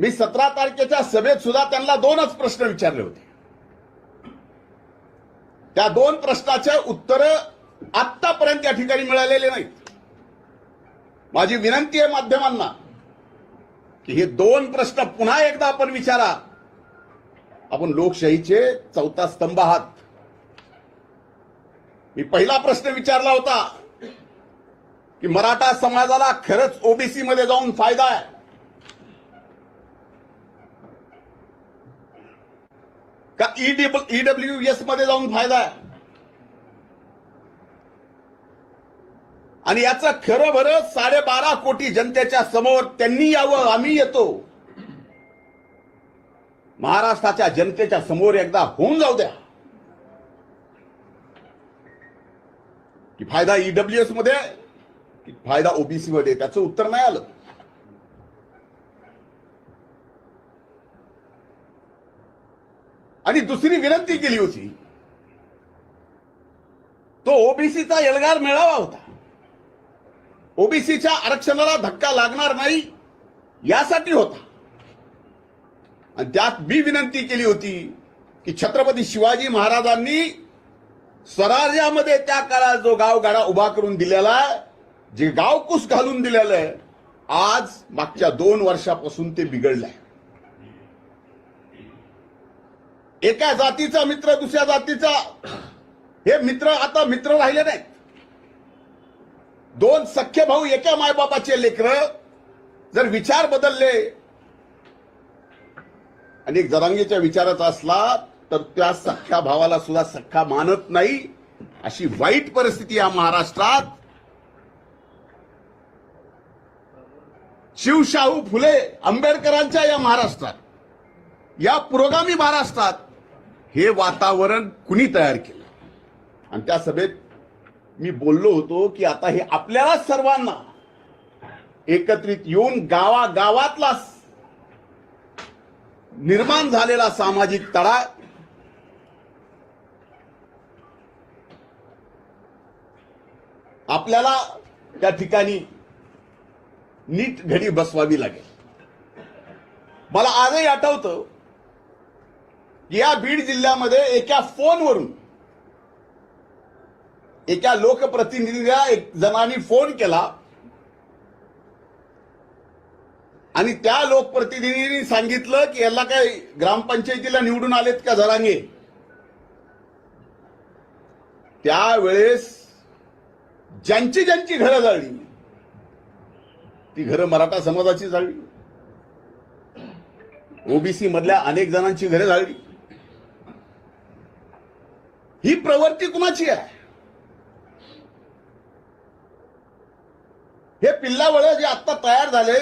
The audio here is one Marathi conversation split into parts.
मी सतरा तारखेच्या सभेत सुद्धा त्यांना दोनच प्रश्न विचारले होते. त्या दोन प्रश्नाचे उत्तर आतापर्यंत या ठिकाणी मिळालेले नाहीत. माझी विनंती आहे माध्यमांना की हे दोन प्रश्न पुन्हा एकदा आपण विचारा. आपण लोकशाहीचे चौथा स्तंभ आहात. मी पहिला प्रश्न विचारला होता की मराठा समाजाला खरंच ओबीसी मध्ये जाऊन फायदा आहे. का ईडब्ल्यू एसमध्ये जाऊन फायदा आहे? आणि याचं खरं बरं साडेबारा कोटी जनतेच्या समोर त्यांनी यावं आम्ही येतो. महाराष्ट्राच्या जनतेच्या समोर एकदा होऊन जाऊ द्या. की फायदा ईडब्ल्यू एसमध्ये की फायदा ओबीसी मध्ये त्याचं उत्तर नाही आलं. आणि दुसरी विनंती केली होती. तो ओबीसीचा एल्गार मेळावा होता. ओबीसीच्या आरक्षणाला धक्का लागणार नाही यासाठी होता. आणि त्यात मी विनंती केली होती की छत्रपती शिवाजी महाराजांनी स्वराज्यामध्ये त्या काळात जो गावगाडा उभा करून दिलेला जे गावकुस घालून दिलेलं आहे आज मागच्या दोन वर्षापासून ते बिघडलंय. एका जातीचा मित्र दुसऱ्या जातीचा. हे मित्र आता मित्र राहिले नाहीत. दोन सख्य भाऊ एका मायबापाचे लेकर जर विचार बदलले आणि जरांगीच्या विचाराचा असला तर त्या सख्या भावाला सुद्धा सख्खा मानत नाही. अशी वाईट परिस्थिती या महाराष्ट्रात. शिवशाहू फुले आंबेडकरांच्या या महाराष्ट्रात या पुरोगामी महाराष्ट्रात हे वातावरण कुणी तयार केलं? आणि त्या सभेत मी बोललो होतो की आता हे आपल्याला सर्वांना एकत्रित येऊन गावागावातला निर्माण झालेला सामाजिक तडा आपल्याला त्या ठिकाणी नीट घडी बसवावी लागेल. मला आजही आठवतं या बीड जिल्ह्यामध्ये एका फोनवरून एका लोकप्रतिनिधीला एक जणांनी फोन केला. आणि त्या लोकप्रतिनिधींनी सांगितलं की याला काय ग्रामपंचायतीला निवडून आलेत का जरांगे? त्यावेळेस ज्यांची ज्यांची घरं जाळली ती घरं मराठा समाजाची जाळली. ओबीसी मधल्या अनेक जणांची घरं जाळली. ही प्रवृत्ती कुणाची आहे? हे पिल्लावळ जे आता तयार झाले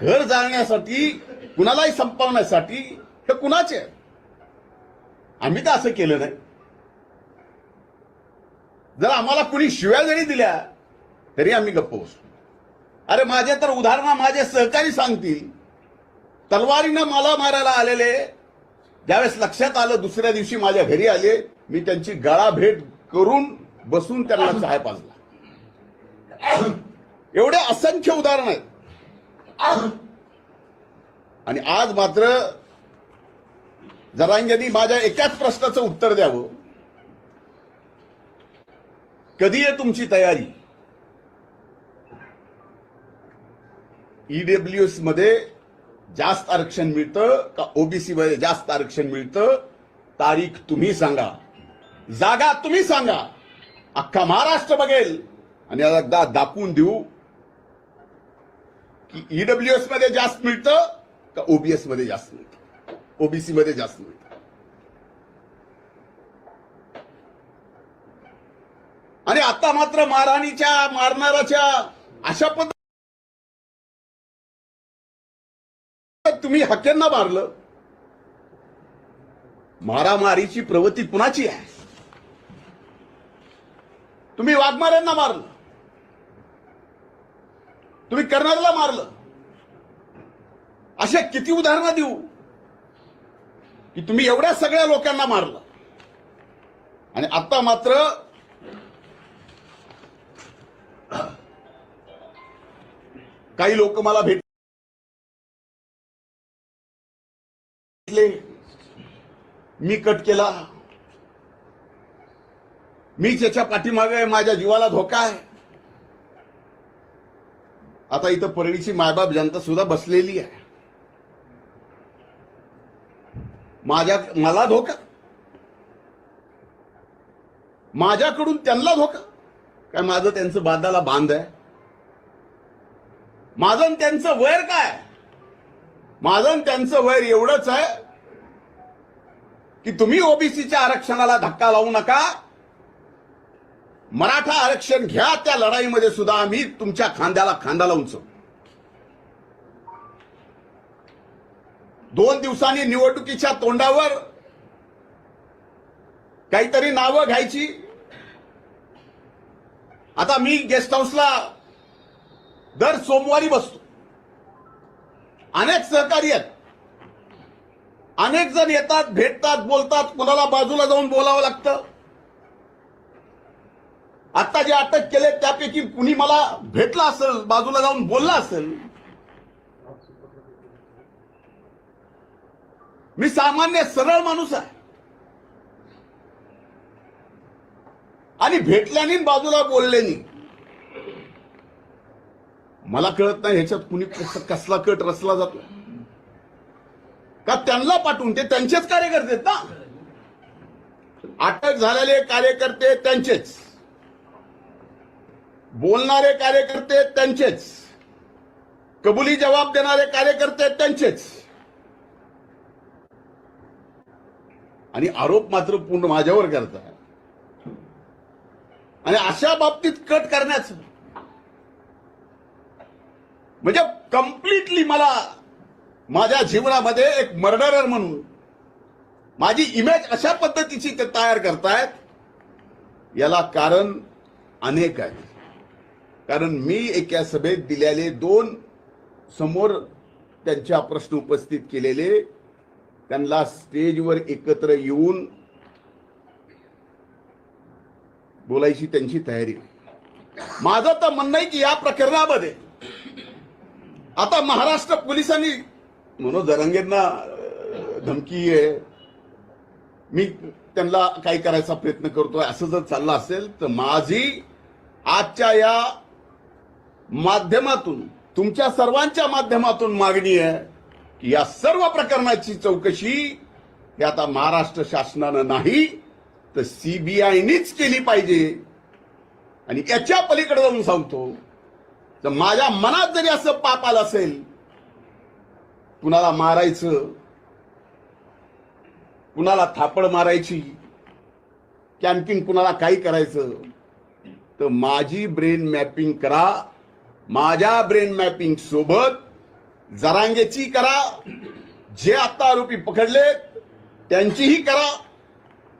घर जाळण्यासाठी कुणालाही संपवण्यासाठी हे कुणाचे आहे? आम्ही तर असं केलं नाही. जर आम्हाला कुणी शिव्या जरी दिल्या तरी आम्ही गप्प बसतो. अरे माझे तर उदाहरण माझे सहकारी सांगतील. तलवारीनं मला मारायला आलेले ज्यावेळेस लक्षात आलं दुसऱ्या दिवशी माझ्या घरी आले मी त्यांची गळा भेट करून बसून त्यांना चहा पाजला एवढे असंख्य उदाहरण आहेत. आणि आज मात्र जरांग्यांनी माझ्या एकाच प्रश्नाचं उत्तर द्यावं. कधी आहे तुमची तयारी? ईडब्ल्यू एसमध्ये जास्त आरक्षण मिळतं का? ओबीसी मध्ये जास्त आरक्षण मिळतं? तारीख तुम्ही सांगा. जागा तुम्ही सांगा. अख्खा महाराष्ट्र बघेल. आणि एकदा दाखवून देऊ की ईडब्ल्यू एसमध्ये जास्त मिळतं का ओबीएसमध्ये जास्त मिळतं? ओबीसी मध्ये जास्त मिळतं. आणि आता मात्र मारहाणीच्या मारणाराच्या अशा पद्धती तुम्ही हक्यांना मारलं. मारामारीची प्रवृत्ती कुणाची आहे? तुम्ही वाघमाऱ्यांना मारलं. तुम्ही कर्नालला मारलं. अशा किती उदाहरणं देऊ? की तुम्ही एवढ्या सगळ्या लोकांना मारलं. आणि आता मात्र काही लोक मला भेटले मी कट केला. मीच याच्या पाठीमागे माझ्या जीवाला धोका आहे. आता इथं परळीची मायबाप जनता सुद्धा बसलेली आहे. माझ्या मला धोका. माझ्याकडून त्यांना धोका. काय माझं त्यांचं बांधाला बांध आहे? माझं त्यांचं वैर काय? माझं त्यांचं वैर एवढंच आहे की तुम्ही ओबीसीच्या आरक्षणाला धक्का लावू नका. मराठा आरक्षण घ्या त्या लढाईमध्ये सुद्धा आम्ही तुमच्या खांद्याला खांदा लावून दोन दिवसांनी निवडणुकीच्या तोंडावर काहीतरी नावं घ्यायची. आता मी गेस्ट हाऊसला दर सोमवारी बसतो. अनेक सहकारी आहेत. अनेक जण येतात भेटतात बोलतात कुणाला बाजूला जाऊन बोलावं लागतं. आता जे अटक केले त्यापैकी कुणी मला भेटला असेल बाजूला जाऊन बोलला असेल? मी सामान्य सरळ माणूस आहे. आणि भेटल्याने बाजूला बोलल्याने मला कळत नाही ह्याच्यात कुणी कसला कट रचला जातो. का त्यांना पाठवून ते त्यांचेच कार्यकर्ते आहेत ना? अटक झालेले कार्यकर्ते त्यांचेच. बोलणारे कार्यकर्ते त्यांचेच. कबुली जबाब देणारे कार्यकर्ते त्यांचेच. आणि आरोप मात्र पूर्ण माझ्यावर करताय आणि अशा बाबतीत कट करण्याचं. म्हणजे कम्प्लिटली मला माझ्या जीवनामध्ये एक मर्डरर म्हणून माझी इमेज अशा पद्धतीची ते तयार करतायत. याला कारण अनेक आहेत. कारण मी एका सभेत दिलेले दोन समोर त्यांच्या प्रश्न उपस्थित केलेले त्यांना स्टेजवर एकत्र येऊन बोलायची त्यांची तयारी. माझं तर म्हणणं आहे की या प्रकरणामध्ये आता महाराष्ट्र पोलिसांनी मनोज जरांगेंना धमकी आहे. मी त्यांना काही करायचा प्रयत्न करतोय असं जर चाललं असेल तर माझी आजच्या या माध्यमातून तुमच्या सर्वांच्या माध्यमातून मागणी आहे की या सर्व प्रकरणाची चौकशी ही आता महाराष्ट्र शासनानं नाही तर सीबीआयनीच केली पाहिजे. आणि याच्या पलीकडे जाऊन सांगतो तर माझ्या मनात जरी असं पाप आलं असेल कुणाला मारायचं कुणाला थापड मारायची की आणखीन कुणाला काही करायचं तर माझी ब्रेन मॅपिंग करा. माझ्या ब्रेन मॅपिंग सोबत जरांगेची करा. जे आता आरोपी पकडलेत त्यांचीही करा.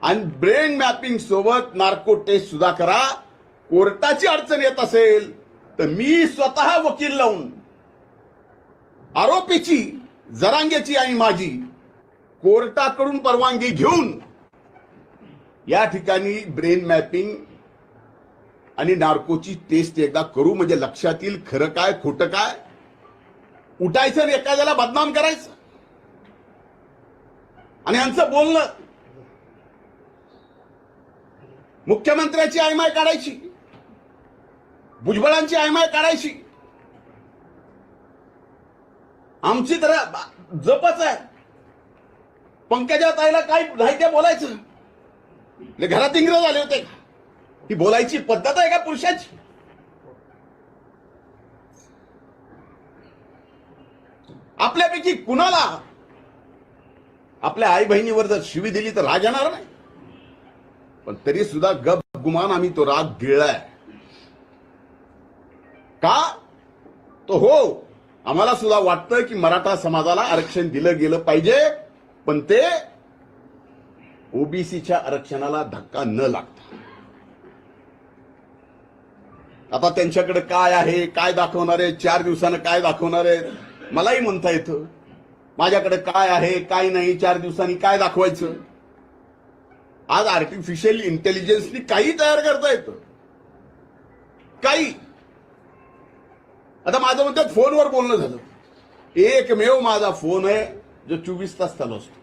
आणि ब्रेन मॅपिंग सोबत नार्को टेस्ट सुद्धा करा. कोर्टाची अडचण येत असेल तर मी स्वतः वकील लावून आरोपीची जरांगेची आणि माझी कोर्टाकडून परवानगी घेऊन या ठिकाणी ब्रेन मॅपिंग आणि नार्कोची टेस्ट एकदा करू म्हणजे लक्षात येईल खरं काय खोटं काय? उठायचं आणि एखाद्याला बदनाम करायचं. आणि यांचं बोलणं. मुख्यमंत्र्याची आयमाय काढायची. भुजबळांची आयमाय काढायची. आमची तर जपच आहे. पंकजा ताईला काय नाही ते बोलायचं. घरात इंग्रज आले होते. का ही बोलायची पद्धत आहे का पुरुषाची? आपल्यापैकी कुणाला आपल्या आई बहिणीवर जर शिवी दिली तर राग येणार नाही. पण तरी सुद्धा गप गुमान आम्ही तो राग गिळलाय. का? तो हो आम्हाला सुद्धा वाटतं की मराठा समाजाला आरक्षण दिलं गेलं पाहिजे पण ते ओबीसीच्या आरक्षणाला धक्का न लागता. आता त्यांच्याकडे काय आहे? काय दाखवणार आहे? चार दिवसानं काय दाखवणार आहे? मलाही म्हणता येतं. माझ्याकडे काय आहे? काय नाही? चार दिवसांनी काय दाखवायचं? आज आर्टिफिशियल इंटेलिजन्सनी काही तयार करता येतं. काही. आता माझं म्हणतात फोनवर बोलणं झालं. एकमेव माझा फोन आहे जो चोवीस तास चालू असतो.